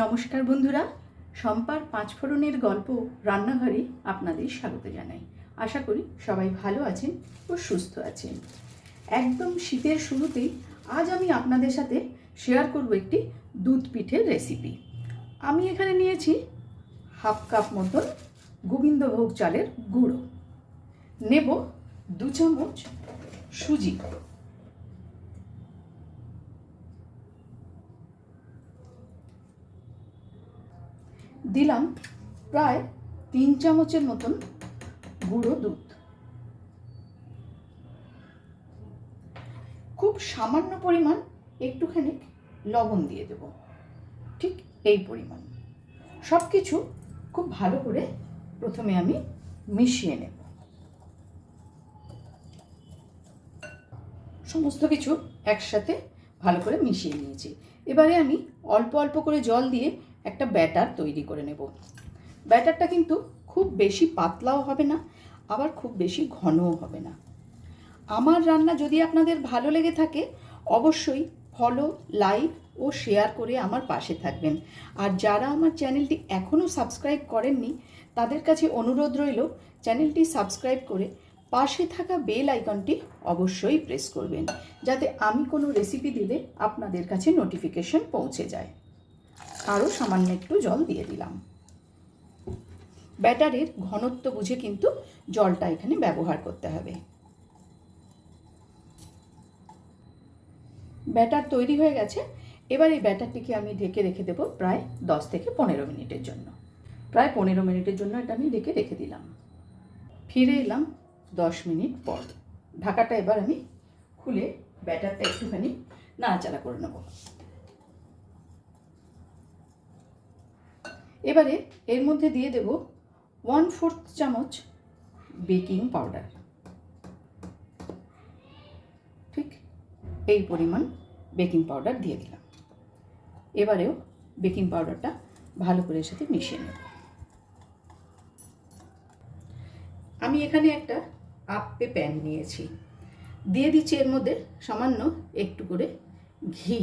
নমস্কার বন্ধুরা, সম্পার পাঁচফোড়নের গল্প রান্নাঘরে আপনাদের স্বাগত জানাই। আশা করি সবাই ভালো আছেন ও সুস্থ আছেন। একদম শীতের শুরুতেই আজ আমি আপনাদের সাথে শেয়ার করব একটি দুধ পিঠের রেসিপি আমি এখানে নিয়েছি হাফ কাপ মতন গোবিন্দভোগ চালের গুঁড়ো। নেব দু চামচ সুজি। দিলাম প্রায় তিন চামচের মতন গুঁড়ো দুধ। খুব সামান্য পরিমাণ একটুখানি লবণ দিয়ে দেব। ঠিক এই পরিমাণ। সব কিছু খুব ভালো করে প্রথমে আমি মিশিয়ে নেব। সমস্ত কিছু একসাথে ভালো করে মিশিয়ে নিয়েছি। এবারে আমি অল্প অল্প করে জল দিয়ে একটা ব্যাটার তৈরি করে নেব। ব্যাটারটা কিন্তু খুব বেশি পাতলাও হবে না, আবার খুব বেশি ঘনও হবে না। আমার রান্না যদি আপনাদের ভালো লেগে থাকে, অবশ্যই ফলো লাইক ও শেয়ার করে আমার পাশে থাকবেন। আর যারা আমার চ্যানেলটি এখনও সাবস্ক্রাইব করেননি, তাদের কাছে অনুরোধ রইল চ্যানেলটি সাবস্ক্রাইব করে পাশে থাকা বেল আইকনটি অবশ্যই প্রেস করবেন, যাতে আমি কোনো রেসিপি দিলে আপনাদের কাছে নোটিফিকেশন পৌঁছে যায়। আরও সামান্য একটু জল দিয়ে দিলাম। ব্যাটারের ঘনত্ব বুঝে কিন্তু জলটা এখানে ব্যবহার করতে হবে। ব্যাটার তৈরি হয়ে গেছে। এবার এই ব্যাটারটিকে আমি ঢেকে রেখে দেবো প্রায় দশ থেকে পনেরো মিনিটের জন্য। প্রায় পনেরো মিনিটের জন্য এটা আমি ঢেকে রেখে দিলাম। ফিরে এলাম দশ মিনিট পর। ঢাকাটা এবার আমি খুলে ব্যাটারটা একটুখানি নাড়াচাড়া করে নেব। এবারে এর মধ্যে দিয়ে দেব ওয়ান ফোর্থ চামচ বেকিং পাউডার ঠিক এই পরিমাণ বেকিং পাউডার দিয়ে দিলাম। এবারেও বেকিং পাউডারটা ভালো করে সাথে মিশিয়ে নেব। আমি এখানে একটা আপে প্যান নিয়েছি। দিয়ে দিচ্ছি এর মধ্যে সামান্য একটু করে ঘি।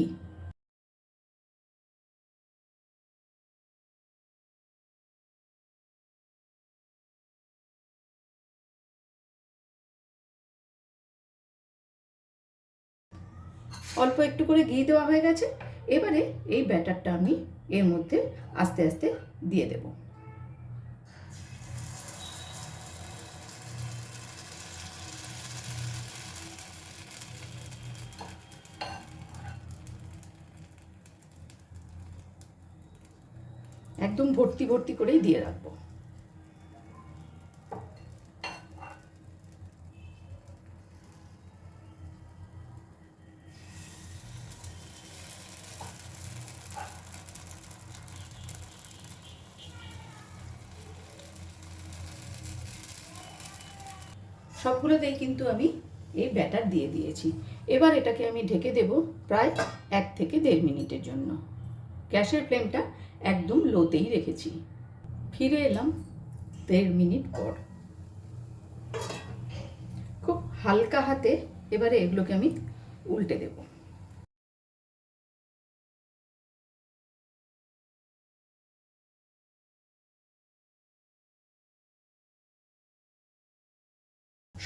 অল্প একটু করে ঘি দেওয়া হয়ে গেছে। এবারে এই ব্যাটারটা আমি এর মধ্যে আস্তে আস্তে দিয়ে দেব। একদম ভর্তি ভর্তি করেই দিয়ে রাখব। সবগুলোতেই কিন্তু আমি এই ব্যাটার দিয়ে দিয়েছি। এবার এটাকে আমি ঢেকে দেব প্রায় এক থেকে দেড় মিনিটের জন্য। গ্যাসের ফ্লেমটা একদম লোতেই রেখেছি। ফিরে এলাম দেড় মিনিট পর। খুব হালকা হাতে এবারে এগুলোকে আমি উল্টে দেব।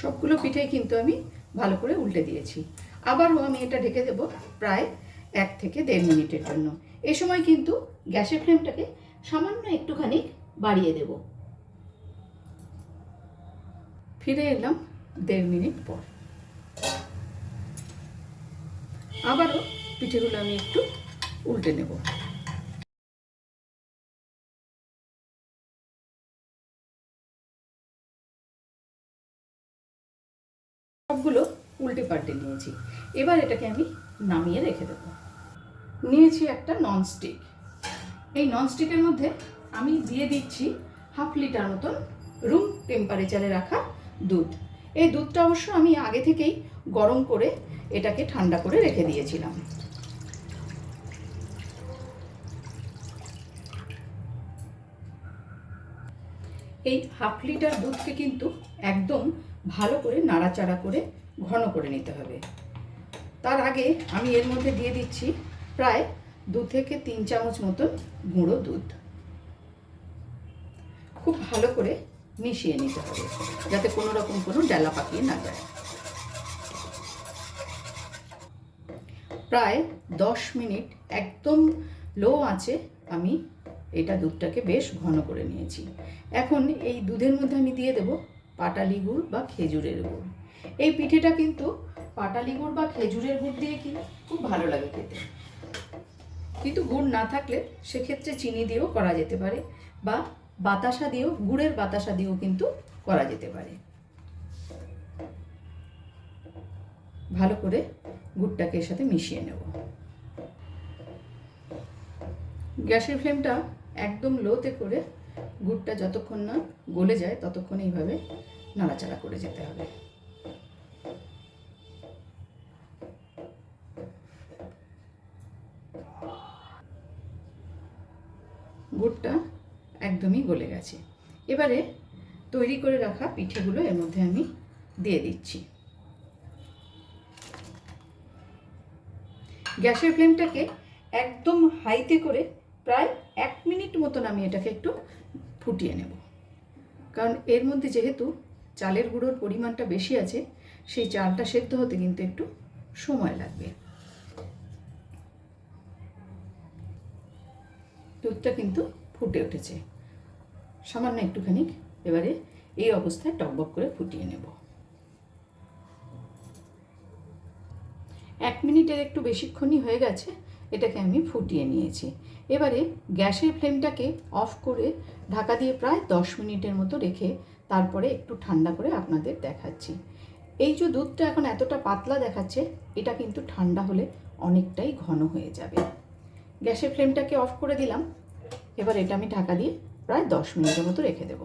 সবগুলো পিঠেই কিন্তু আমি ভালো করে উল্টে দিয়েছি। আবারও আমি এটা ঢেকে দেব প্রায় এক থেকে দেড় মিনিটের জন্য। এ সময় কিন্তু গ্যাসের ফ্লেমটাকে সামান্য একটুখানি বাড়িয়ে দেব। ফিরে এলাম দেড় মিনিট পর। আবারও পিঠেগুলো আমি একটু উল্টে নেব। সবগুলো উল্টে পাল্টে নিয়েছি। এবার এটাকে আমি নামিয়ে রেখে দেবো। নিয়েছি একটা ননস্টিক এই ননস্টিকের মধ্যে আমি দিয়ে দিচ্ছি হাফ লিটার মতন রুম টেম্পারেচারে রাখা দুধ। এই দুধটা অবশ্য আমি আগে থেকেই গরম করে এটাকে ঠান্ডা করে রেখে দিয়েছিলাম। এই হাফ লিটার দুধকে কিন্তু একদম ভালো করে নাড়াচাড়া করে ঘন করে নিতে হবে। তার আগে আমি এর মধ্যে দিয়ে দিচ্ছি প্রায় দু থেকে তিন চামচ মতন গুঁড়ো দুধ। খুব ভালো করে মিশিয়ে নিতে হবে, যাতে কোনো রকম কোনো ডালা পাকিয়ে না যায়। প্রায় দশ মিনিট একদম লো আছে আমি এটা দুধটাকে বেশ ঘন করে নিয়েছি। এখন এই দুধের মধ্যে আমি দিয়ে দেব পাটালি গুড় বা খেজুরের গুড়। এই পিঠেটা কিন্তু পাটালি গুড় বা খেজুরের গুড় দিয়ে কি খুব ভালো লাগে খেতে। কিন্তু গুড় না থাকলে সেক্ষেত্রে চিনি দিয়েও করা যেতে পারে বা বাতাসা দিয়েও, গুড়ের বাতাসা দিয়েও কিন্তু করা যেতে পারে। ভালো করে গুড়টাকে এর সাথে মিশিয়ে নেব। গ্যাসের ফ্লেমটা একদম লোতে করে গুড়টা যতক্ষণ না গলে যায়, ততক্ষণ এইভাবে নাড়াচাড়া করে যেতে হবে। গুড়টা একদমই গলে গেছে। এবারে তৈরি করে রাখা পিঠেগুলো এর মধ্যে আমি দিয়ে দিচ্ছি। গ্যাসের ফ্লেমটাকে একদম হাইতে করে প্রায় এক মিনিট মতন আমি এটাকে একটু ফুটিয়ে নেব। কারণ এর মধ্যে যেহেতু চালের গুঁড়োর পরিমাণটা বেশি আছে, সেই চালটা সেদ্ধ হতে কিন্তু একটু সময় লাগবে। দুধটা কিন্তু ফুটে উঠেছে। সামান্য একটুখানি এবারে এই অবস্থায় টকবক করে ফুটিয়ে নেব। এক মিনিটের একটু বেশিক্ষণই হয়ে গেছে। এটাকে আমি ফুটিয়ে নিয়েছি। এবারে গ্যাসের ফ্লেমটাকে অফ করে ঢাকা দিয়ে প্রায় দশ মিনিটের মতো রেখে তারপরে একটু ঠান্ডা করে আপনাদের দেখাচ্ছি। এই যে দুধটা এখন এতটা পাতলা দেখাচ্ছে, এটা কিন্তু ঠান্ডা হলে অনেকটাই ঘন হয়ে যাবে। গ্যাসের ফ্লেমটাকে অফ করে দিলাম। এবার এটা আমি ঢাকা দিয়ে প্রায় দশ মিনিটের মতো রেখে দেব।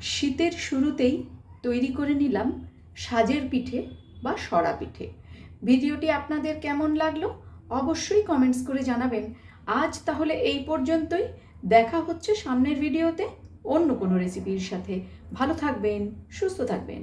শীতের শুরুতেই তৈরি করে নিলাম সাজের পিঠে বা সরা পিঠে। ভিডিওটি আপনাদের কেমন লাগল? অবশ্যই কমেন্টস করে জানাবেন। আজ তাহলে এই পর্যন্তই। দেখা হচ্ছে সামনের ভিডিওতে অন্য কোনো রেসিপির সাথে। ভালো থাকবেন, সুস্থ থাকবেন।